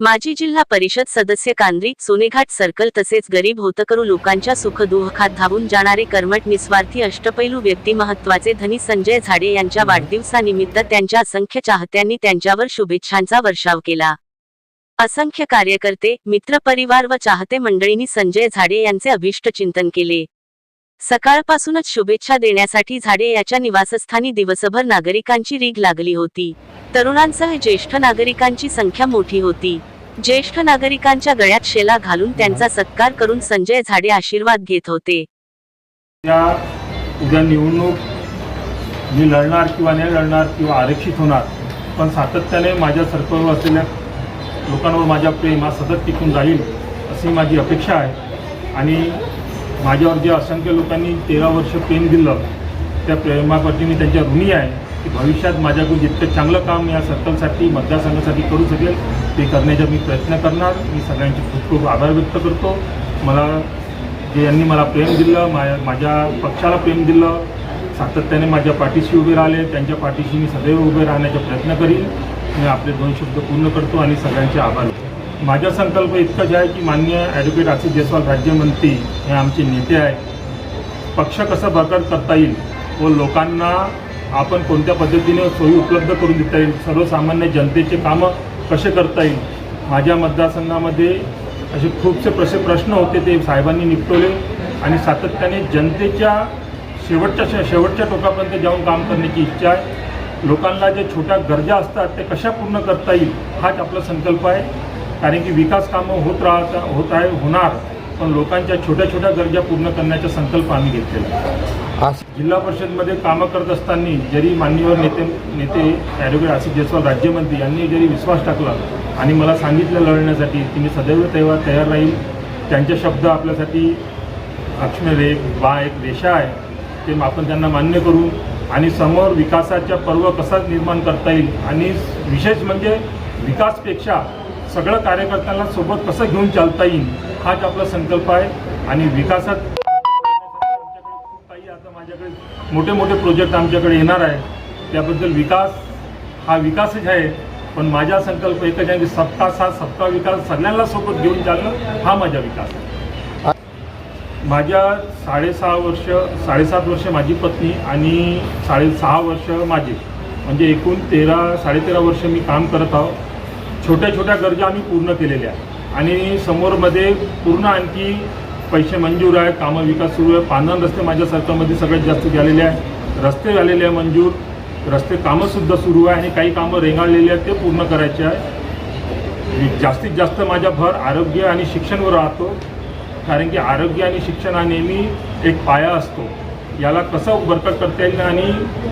माजी जिल्हा परिषद सदस्य कांद्री सोनेघाट सर्कल तसेच गरीब होतकरू लोकांच्या सुखदुःखात धावून जाणारे कर्मट निस्वार्थी अष्टपैलू व्यक्ती महत्त्वाचे धनी संजय झाडे यांच्या वाढदिवसानिमित्त त्यांच्या असंख्य चाहत्यांनी त्यांच्यावर शुभेच्छांचा वर्षाव केला. असंख्य कार्यकर्ते मित्रपरिवार व चाहते मंडळींनी संजय झाडे यांचे अभिष्ट चिंतन केले. सकाळपासूनच शुभेच्छा देण्यासाठी झाडे याच्या निवासस्थानी दिवसभर नागरिकांची रीग लागली होती. तरुणांसह ज्येष्ठ नागरिकांची संख्या मोठी होती. ज्येष्ठ नागरिकांच्या गळ्यात शेला घालून त्यांचा सत्कार करून संजय झाडे आशीर्वाद घेत होते. या उद्या निवडणूक मी लढणार किंवा नाही लढणार किंवा आरक्षित होणार पण सातत्याने माझ्या सर्कलवर असलेल्या लोकांवर माझ्या प्रेम हा सतत टिकून राहील अशी माझी अपेक्षा आहे. आणि माझ्यावर जे असंख्य लोकांनी तेरा वर्ष प्रेम दिलं. त्या प्रेमाप्रती मी त्यांच्या ऋणी आहे. की भविष्यात माझ्याकडून जितकं चांगलं काम या सर्कलसाठी मतदारसंघासाठी करू शकेल ते करण्याचा मी प्रयत्न करणार. मी सगळ्यांचे खूप खूप आभार व्यक्त करतो. मला जे यांनी मला प्रेम दिलं मा माझ्या पक्षाला प्रेम दिलं सातत्याने माझ्या पाठीशी उभे राहिले. त्यांच्या पाठीशी मी सदैव उभे राहण्याचा प्रयत्न करीन. मी आपले दोन शब्द पूर्ण करतो आणि सगळ्यांचे आभार. माझा संकल्प इतकंच आहे की मान्य ॲडव्होकेट आशिष जयस्वाल राज्यमंत्री हे आमचे नेते आहेत. पक्ष कसं बळकट करता येईल व लोकांना आपण कोणत्या पद्धतीने सोयी उपलब्ध करून देता येईल सर्वसामान्य जनतेचे कामं कसे करता येईल? माझ्या मतदारसंघामध्ये असे खूपसे प्रसे प्रश्न होते ते साहेबांनी निपटवले आणि सातत्याने जनतेच्या शेवटच्या शेवटच्या टोकापर्यंत जाऊन काम करण्याची इच्छा आहे. लोकांना ज्या छोट्या गरजा असतात ते कशा पूर्ण करता येईल हाच आपला संकल्प आहे. कारण की विकास कामं होत राहता होत आहे होणार पण लोकांच्या छोट्या छोट्या गरजा पूर्ण करण्याचा संकल्प आम्ही घेतलेला जिल्हा परिषदमध्ये कामं करत असताना जरी मान्यवर नेते नेते ॲडव्होकेट आसिफ जयस्वाल राज्यमंत्री यांनी जरी विश्वास टाकला आणि मला सांगितलं लढण्यासाठी की मी सदैव तेव्हा तयार राहील त्यांचे शब्द आपल्यासाठी लक्ष्मी रेख बा एक रेषा आहे. ते आपण त्यांना मान्य करू आणि समोर विकासाच्या पर्व कसा निर्माण करता येईल आणि विशेष म्हणजे विकासपेक्षा सगळं कार्यकर्त्यांना सोबत कसं घेऊन चालता येईल हाच आपला संकल्प आहे आणि विकासात खूप काही आता माझ्याकडे मोठे मोठे प्रोजेक्ट आमच्याकडे येणार आहे. त्याबद्दल विकास हा विकासच आहे पण माझा संकल्प एकच आहे की सबका साथ सबका विकास सगळ्यांना सोबत घेऊन चालणं हा माझा विकास आहे. माझ्या साडेसहा वर्ष साडेसात वर्ष माझी पत्नी आणि साडेसहा वर्ष माझे. म्हणजे एकूण तेरा साडेतेरा वर्ष मी काम करत आहोत छोट्या छोट्या गरजा आम्ही पूर्ण केलेल्या आहेत. आणि समोरमध्ये पूर्ण आणखी पैसे मंजूर आहे कामं विकास सुरू आहे पानन रस्ते माझ्या सरकारमध्ये सगळ्यात जास्त झालेले आहे रस्ते झालेले आहे मंजूर. रस्ते कामंसुद्धा सुरू आहे आणि काही कामं रेंगाळलेली आहेत ते पूर्ण करायचे आहे जास्तीत जास्त माझा भर आरोग्य आणि शिक्षणवर राहतो. कारण की आरोग्य आणि शिक्षण हा नेहमी एक पाया असतो. याला कसं बरकत करता येईल आणि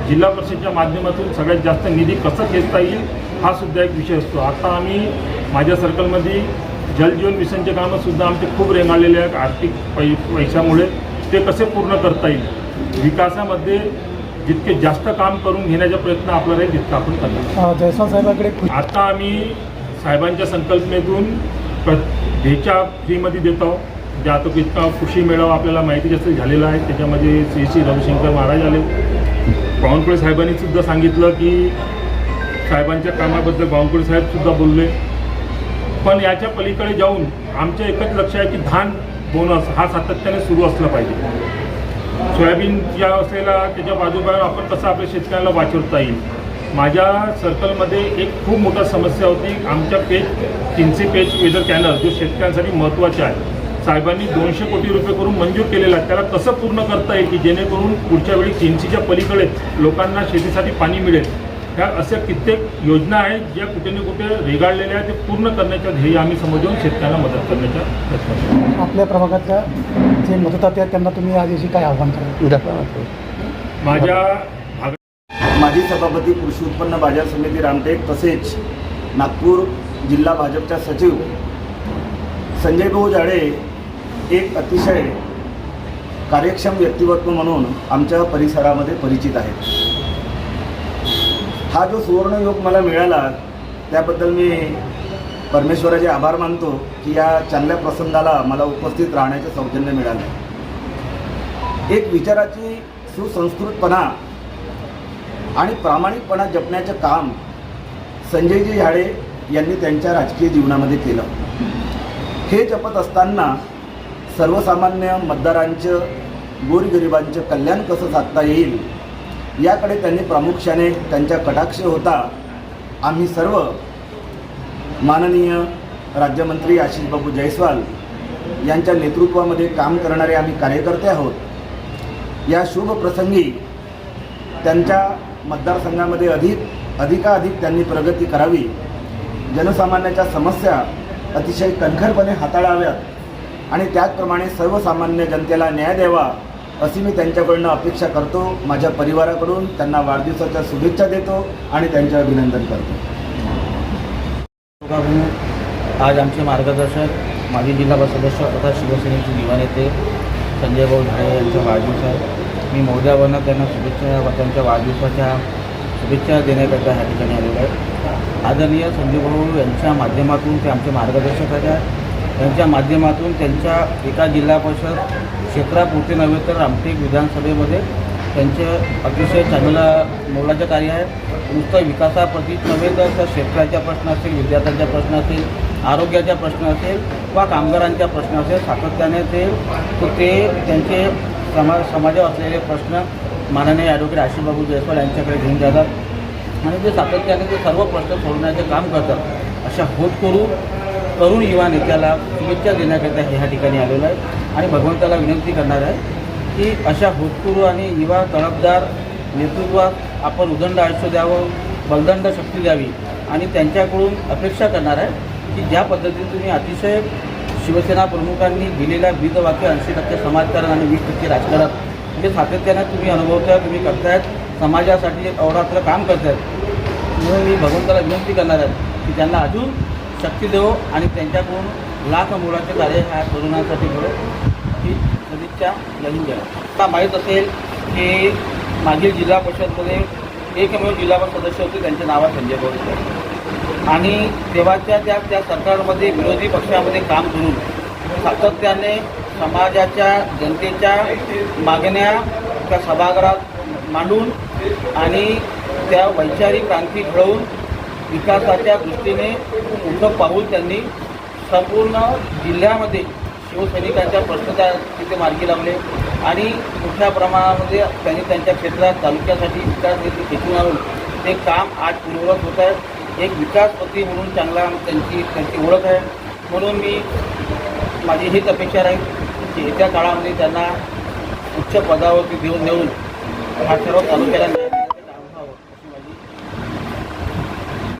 जिल्हा परिषदेच्या माध्यमातून सगळ्यात जास्त निधी कसं खेचता येईल हा सुद्धा एक विषय असतो. आता आम्ही माझ्या सर्कलमध्ये जलजीवन मिशनचे कामंसुद्धा आमचे खूप रेंगाळलेले आहेत आर्थिक पै पैशामुळे. ते कसे पूर्ण करता येईल? विकासामध्ये जितके जास्त काम करून घेण्याचा प्रयत्न आपला राहील तितका आपण करणार. जयस्वाल साहेबांकडे आता आम्ही साहेबांच्या संकल्पनेतून प्र फ्रीमध्ये देतो जे आता इतका कृषी मेळावा आपल्याला माहिती जास्त झालेला आहे. त्याच्यामध्ये श्री श्री रविशंकर महाराज आले. बावनकुळे साहेबांनी सुद्धा सांगितलं की साहेबांच्या कामाबद्दल बावनकुळे साहेबसुद्धा बोलले. पण याच्या पलीकडे जाऊन आमचं एकच लक्ष आहे की धान बोनस हा सातत्याने सुरू असला पाहिजे. सोयाबीन ज्या असलेला त्याच्या बाजूबाजू आपण कसं आपल्या शेतकऱ्याला वाचवता येईल? माझ्या सर्कलमध्ये एक खूप मोठा समस्या होती. आमच्या पेज तीनशे पेज वेदर चॅनल जो शेतकऱ्यांसाठी महत्त्वाचे आहे. साहेबांनी दोनशे कोटी रुपये करून मंजूर केलेला आहे. त्याला कसं पूर्ण करता येईल की जेणेकरून पुढच्या वेळी तीनशेच्या पलीकडे लोकांना शेतीसाठी पाणी मिळेल? ह्या अशा कित्येक योजना आहेत ज्या कुठे ना कुठे रेगाळलेल्या आहेत ते पूर्ण करण्याच्या ध्येय आम्ही समजून शेतकऱ्यांना मदत करण्याचा प्रयत्न आपल्या प्रभागातल्या जे मतदाते आहेत त्यांना तुम्ही आज याची काय आव्हान कराल? माझ्या माजी सभापती कृषी उत्पन्न बाजार समिती रामटेक तसेच नागपूर जिल्हा भाजपच्या सचिव संजय भाऊ जाडे एक अतिशय कार्यक्षम व्यक्तिमत्व म्हणून आमच्या परिसरामध्ये परिचित आहेत हा जो सुवर्णयोग मला मिळाला त्याबद्दल मी परमेश्वराचे आभार मानतो की या चांगल्या प्रसंगाला मला उपस्थित राहण्याचे सौजन्य मिळाले. एक विचाराची सुसंस्कृतपणा आणि प्रामाणिकपणा जपण्याचं काम संजयजी झाडे यांनी त्यांच्या राजकीय जीवनामध्ये केलं. हे जपत असताना सर्वसामान्य मतदारांचं गोरगरिबांचं कल्याण कसं साधता येईल याकडे त्यांनी प्रामुख्याने त्यांच्या कटाक्ष होता. आम्ही सर्व माननीय राज्यमंत्री आशिषबाबू जयस्वाल यांच्या नेतृत्वामध्ये काम करणारे आम्ही कार्यकर्ते आहोत. या शुभ प्रसंगी त्यांच्या मतदारसंघामध्ये अधिक अधिकाधिक त्यांनी प्रगती करावी. जनसामान्याच्या समस्या अतिशय कणखरपणे हाताळाव्यात. आणि त्याचप्रमाणे सर्वसामान्य जनतेला न्याय द्यावा अशी मी त्यांच्याकडनं अपेक्षा करतो. माझ्या परिवाराकडून त्यांना वाढदिवसाच्या शुभेच्छा देतो आणि त्यांचे अभिनंदन करतो. आज आमचे मार्गदर्शक माजी जिल्हा सदस्य तथा शिवसेनेचे युवा नेते संजय भाऊ झाडे यांच्या वाढदिवस आहे. मी मोर्यावरनं त्यांना शुभेच्छा व त्यांच्या वाढदिवसाच्या शुभेच्छा देण्याकरता ह्या ठिकाणी आलेलो आहे. आदरणीय संजय भाऊ यांच्या माध्यमातून ते आमचे मार्गदर्शक आहेत त्यांच्या माध्यमातून त्यांच्या एका जिल्हा परिषद क्षेत्रापुरते नव्हे तर रामटेक विधानसभेमध्ये त्यांचे अतिशय चांगलं मोलाचं कार्य आहे. नुसतं विकासाप्रतीच नव्हे तर त्या क्षेत्राच्या प्रश्न असेल विद्यार्थ्यांच्या प्रश्न असेल आरोग्याच्या प्रश्न असेल किंवा कामगारांच्या प्रश्न असेल सातत्याने ते ते त्यांचे समाज समाजावर असलेले प्रश्न माननीय ॲडव्होकेट आशिषबाबू जयस्वाल यांच्याकडे घेऊन जातात. आणि ते सातत्याने ते सर्व प्रश्न सोडवण्याचे काम करतात. अशा होतकरू तरुण युवा नेत्याला शुभेच्छा देण्याकरिता हे ह्या ठिकाणी आलेलो आहे. आणि भगवंताला विनंती करणार आहे की अशा भूतपूर्व आणि युवा तडफदार नेतृत्वात आपण उदंड आयुष्य द्यावं बलदंड शक्ती द्यावी आणि त्यांच्याकडून अपेक्षा करणार आहे की ज्या पद्धतीने तुम्ही अतिशय शिवसेना प्रमुखांनी दिलेल्या वाक्य ऐंशी टक्के समाजकारण आणि वीस टक्के राजकारण म्हणजे सातत्याने तुम्ही अनुभवताय तुम्ही करतायत समाजासाठी अवरात्र काम करतायत. म्हणून मी भगवंताला विनंती करणार आहे की त्यांना अजून शक्ती देऊ आणि त्यांच्याकडून लाख मुलाचे कार्य ह्या तरुणांसाठी घडो ही सदिच्छा जय जय आता माहीत असेल की मागील जिल्हा परिषदमध्ये एकमेव जिल्हा परिषद सदस्य होते त्यांचे नाव आहे संजय भाऊ आणि तेव्हाच्या त्या त्या सरकारमध्ये विरोधी पक्षामध्ये काम करून सातत्याने समाजाच्या जनतेच्या मागण्या त्या सभागृहात मांडून आणि त्या वैचारिक क्रांती घडवून विकासाच्या दृष्टीने मोठं पाऊल त्यांनी संपूर्ण जिल्ह्यामध्ये शिवसैनिकांच्या प्रश्न त्या तिथे मार्गी लावले. आणि मोठ्या प्रमाणामध्ये त्यांनी त्यांच्या क्षेत्रात तालुक्यासाठी विकास निधी खेचून आणून ते काम आज पूर्ववत होत आहे. एक विकासपती म्हणून चांगला त्यांची त्यांची ओळख आहे. म्हणून मी माझी हीच अपेक्षा राहील की येत्या काळामध्ये त्यांना उच्च पदावरती देऊन देऊन हा सर्व तालुक्याला